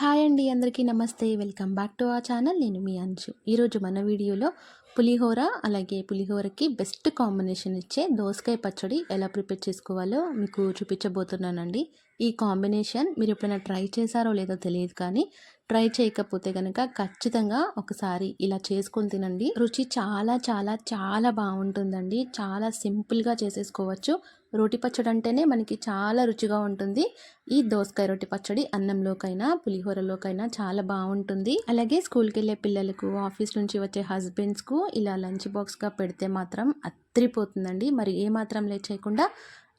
Hi అండి అందరికీ నమస్తే. వెల్కమ్ బ్యాక్ టు ఆ ఛానల్. నేను మీ అంజు. ఈరోజు మన వీడియోలో పులిహోర అలాగే పులిహోరకి బెస్ట్ కాంబినేషన్ ఇచ్చే దోసకాయ పచ్చడి ఎలా ప్రిపేర్ చేసుకోవాలో మీకు చూపించబోతున్నానండి. ఈ కాంబినేషన్ మీరు ఎప్పుడైనా ట్రై చేశారో లేదో తెలియదు కానీ ట్రై చేయకపోతే కనుక ఖచ్చితంగా ఒకసారి ఇలా చేసుకొని తినండి. రుచి చాలా చాలా చాలా బాగుంటుందండి. చాలా సింపుల్గా చేసేసుకోవచ్చు. రోటి పచ్చడి అంటేనే మనకి చాలా రుచిగా ఉంటుంది. ఈ దోసకాయ రోటి పచ్చడి అన్నంలోకైనా పులిహోరలోకైనా చాలా బాగుంటుంది. అలాగే స్కూల్కి వెళ్ళే పిల్లలకు ఆఫీస్ నుంచి వచ్చే హస్బెండ్స్కు ఇలా లంచ్ బాక్స్గా పెడితే మాత్రం అత్రిపోతుందండి మరి ఏమాత్రం లేచేయకుండా లేట్ చేయకుండా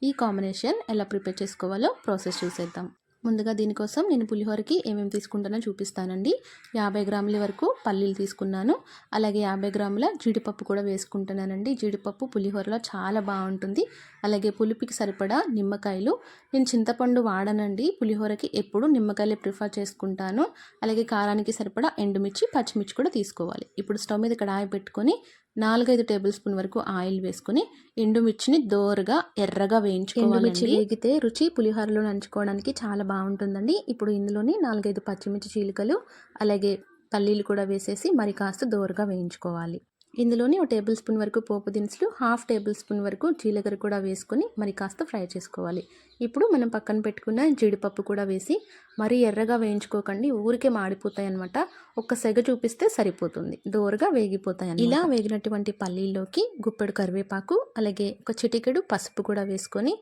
ఈ కాంబినేషన్ ఎలా ప్రిపేర్ చేసుకోవాలో ప్రాసెస్ చూసేద్దాం. ముందుగా దీనికోసం నేను పులిహోరకి ఏమేమి తీసుకుంటానో చూపిస్తానండి. యాభై గ్రాముల వరకు పల్లీలు తీసుకున్నాను. అలాగే యాభై గ్రాముల జీడిపప్పు కూడా వేసుకుంటున్నానండి. జీడిపప్పు పులిహోరలో చాలా బాగుంటుంది. అలాగే పులిపికి సరిపడా నిమ్మకాయలు. నేను చింతపండు వాడనండి. పులిహోరకి ఎప్పుడు నిమ్మకాయలే ప్రిఫర్ చేసుకుంటాను. అలాగే కారానికి సరిపడా ఎండుమిర్చి పచ్చిమిర్చి కూడా తీసుకోవాలి. ఇప్పుడు స్టవ్ మీద కడాయి పెట్టుకొని నాలుగైదు టేబుల్ స్పూన్ వరకు ఆయిల్ వేసుకుని ఎండుమిర్చిని దోరగా ఎర్రగా వేయించుకోవాలి మిర్చి వేగితే రుచి పులిహోరలో నంచుకోవడానికి చాలా బాగుంటుందండి. ఇప్పుడు ఇందులోని నాలుగైదు పచ్చిమిర్చి చీలికలు అలాగే పల్లీలు కూడా వేసేసి మరి కాస్త దోరగా వేయించుకోవాలి. ఇందులోని ఒక టేబుల్ స్పూన్ వరకు పోపు దినుసులు హాఫ్ టేబుల్ స్పూన్ వరకు జీలకర్ర కూడా వేసుకొని మరి కాస్త ఫ్రై చేసుకోవాలి. ఇప్పుడు మనం పక్కన పెట్టుకున్న జీడిపప్పు కూడా వేసి మరీ ఎర్రగా వేయించుకోకండి. ఊరికే మాడిపోతాయి అనమాట ఒక్క సెగ చూపిస్తే సరిపోతుంది. దోరగా వేగిపోతాయి ఇలా వేగినటువంటి పల్లీల్లోకి గుప్పెడు కరివేపాకు అలాగే ఒక చిటికెడు పసుపు కూడా వేసుకొని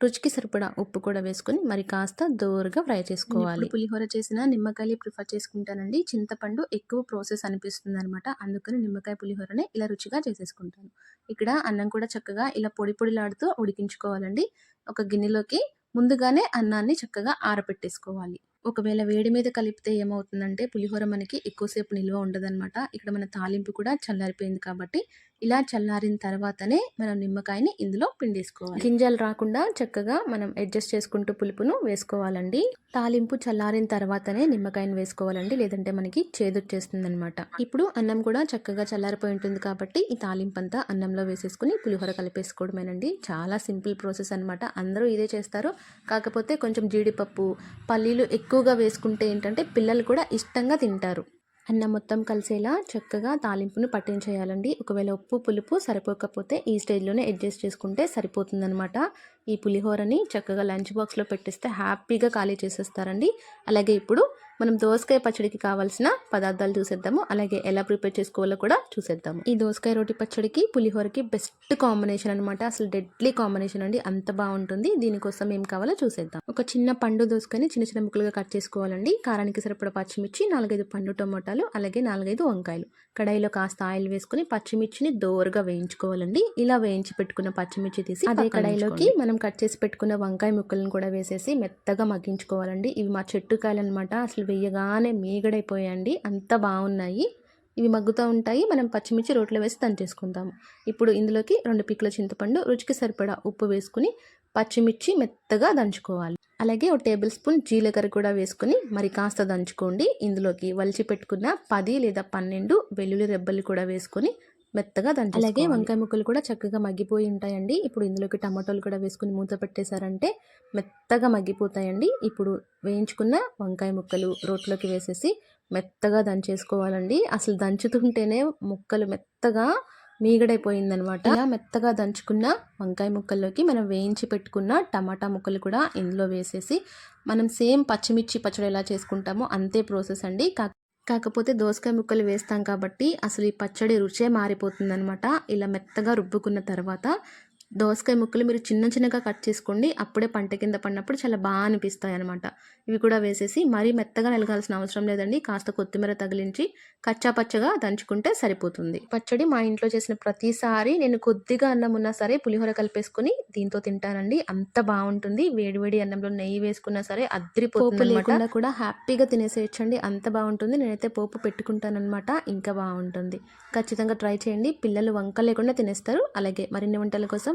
రుచికి సరిపడా ఉప్పు కూడా వేసుకొని మరి కాస్త దోరగా ఫ్రై చేసుకోవాలి. పులిహోర చేసిన నిమ్మకాయలు ప్రిఫర్ చేసుకుంటానండి. చింతపండు ఎక్కువ ప్రాసెస్ అనిపిస్తుంది అనమాట అందుకని నిమ్మకాయ పులిహోరనే ఇలా రుచిగా చేసేసుకుంటాను. ఇక్కడ అన్నం కూడా చక్కగా ఇలా పొడి పొడిలాడుతూ ఉడికించుకోవాలండి. ఒక గిన్నెలోకి ముందుగానే అన్నాన్ని చక్కగా ఆరపెట్టేసుకోవాలి. ఒకవేళ వేడి మీద కలిపితే ఏమవుతుందంటే పులిహోర మనకి ఎక్కువసేపు నిల్వ ఉండదన్నమాట. ఇక్కడ మన తాలింపు కూడా చల్లారిపోయింది కాబట్టి ఇలా చల్లారిన తర్వాతనే మనం నిమ్మకాయని ఇందులో పిండేసుకోవాలి. గింజలు రాకుండా చక్కగా మనం అడ్జస్ట్ చేసుకుంటూ పులుపును వేసుకోవాలండి. తాలింపు చల్లారిన తర్వాతనే నిమ్మకాయని వేసుకోవాలండి లేదంటే మనకి చేదొచ్చేస్తుంది అనమాట ఇప్పుడు అన్నం కూడా చక్కగా చల్లారిపోయి ఉంటుంది కాబట్టి ఈ తాలింపు అంతా అన్నంలో వేసేసుకుని పులిహోర కలిపేసుకోవడమేనండి. చాలా సింపుల్ ప్రాసెస్ అనమాట అందరూ ఇదే చేస్తారు. కాకపోతే కొంచెం జీడిపప్పు పల్లీలు ఎక్కువగా వేసుకుంటే ఏంటంటే పిల్లలు కూడా ఇష్టంగా తింటారు. అన్నం మొత్తం కలిసేలా చక్కగా తాలింపును పట్టించేయాలండి. ఒకవేళ ఉప్పు పులుపు సరిపోకపోతే ఈ స్టేజ్లోనే అడ్జస్ట్ చేసుకుంటే సరిపోతుందనమాట ఈ పులిహోరని చక్కగా లంచ్ బాక్స్లో పెట్టిస్తే హ్యాపీగా ఖాళీ చేసేస్తారండి. అలాగే ఇప్పుడు మనం దోసకాయ పచ్చడికి కావాల్సిన పదార్థాలు చూసేద్దాము. అలాగే ఎలా ప్రిపేర్ చేసుకోవాలో కూడా చూసేద్దాము. ఈ దోసకాయ రోటి పచ్చడికి పులిహోరకి బెస్ట్ కాంబినేషన్ అనమాట అసలు డెడ్లీ కాంబినేషన్ అండి. అంత బాగుంటుంది. దీనికోసం ఏం కావాలో చూసేద్దాం. ఒక చిన్న పండు దోసకాయని చిన్న చిన్న ముక్కలుగా కట్ చేసుకోవాలండి. కారానికి సరిపడ పచ్చిమిర్చి నాలుగైదు పండు టమోటాలు అలాగే నాలుగైదు వంకాయలు. కడాయిలో కాస్త ఆయిల్ వేసుకుని పచ్చిమిర్చిని దోరగా వేయించుకోవాలండి. ఇలా వేయించి పెట్టుకున్న పచ్చిమిర్చి తీసి అదే కడాయిలోకి మనం కట్ చేసి పెట్టుకున్న వంకాయ ముక్కలను కూడా వేసేసి మెత్తగా మగ్గించుకోవాలండి. ఇవి మా చెట్టు కాయలు అనమాట అసలు వేయగానే మీగడైపోయాయండి. అంత బాగున్నాయి. ఇవి మగ్గుతూ ఉంటాయి. మనం పచ్చిమిర్చి రోట్లో వేసి దంచేసుకుందాము. ఇప్పుడు ఇందులోకి రెండు పిక్కల చింతపండు రుచికి సరిపడా ఉప్పు వేసుకుని పచ్చిమిర్చి మెత్తగా దంచుకోవాలి. అలాగే ఒక టేబుల్ స్పూన్ జీలకర్ర కూడా వేసుకుని మరి కాస్త దంచుకోండి. ఇందులోకి వలిచి పెట్టుకున్న పది లేదా పన్నెండు వెల్లుల్లి రెబ్బలు కూడా వేసుకొని మెత్తగా దంచి అలాగే వంకాయ ముక్కలు కూడా చక్కగా మగ్గిపోయి ఉంటాయండి. ఇప్పుడు ఇందులోకి టమాటోలు కూడా వేసుకుని మూత పెట్టేశారంటే మెత్తగా మగ్గిపోతాయండి. ఇప్పుడు వేయించుకున్న వంకాయ ముక్కలు రోట్లోకి వేసేసి మెత్తగా దంచేసుకోవాలండి. అసలు దంచుతుంటేనే ముక్కలు మెత్తగా మీగడైపోయిందనమాట. ఇలా మెత్తగా దంచుకున్న వంకాయ ముక్కల్లోకి మనం వేయించి పెట్టుకున్న టమాటా ముక్కలు కూడా ఇందులో వేసేసి మనం సేమ్ పచ్చిమిర్చి పచ్చడి ఎలా చేసుకుంటామో అంతే ప్రాసెస్ అండి. కాకపోతే దోసకాయ ముక్కలు వేస్తాం కాబట్టి అసలు ఈ పచ్చడి రుచే మారిపోతుందనమాట ఇలా మెత్తగా రుబ్బుకున్న తర్వాత దోసకాయ ముక్కలు మీరు చిన్న చిన్నగా కట్ చేసుకోండి. అప్పుడే పంట కింద పడినప్పుడు చాలా బాగా అనిపిస్తాయి అనమాట ఇవి కూడా వేసేసి మరీ మెత్తగా నలగాల్సిన అవసరం లేదండి. కాస్త కొత్తిమీర తగిలించి కచ్చా పచ్చగా దంచుకుంటే సరిపోతుంది. పచ్చడి మా ఇంట్లో చేసిన ప్రతిసారి నేను కొద్దిగా అన్నం ఉన్నా సరే పులిహోర కలిపేసుకుని దీంతో తింటానండి. అంత బాగుంటుంది. వేడివేడి అన్నంలో నెయ్యి వేసుకున్నా సరే అద్రిపోతుంది కూడా హ్యాపీగా తినేసేయచ్చండి. అంత బాగుంటుంది. నేనైతే పోపు పెట్టుకుంటానమాట ఇంకా బాగుంటుంది. ఖచ్చితంగా ట్రై చేయండి. పిల్లలు వంక లేకుండా తినేస్తారు. అలాగే మరిన్ని వంటల కోసం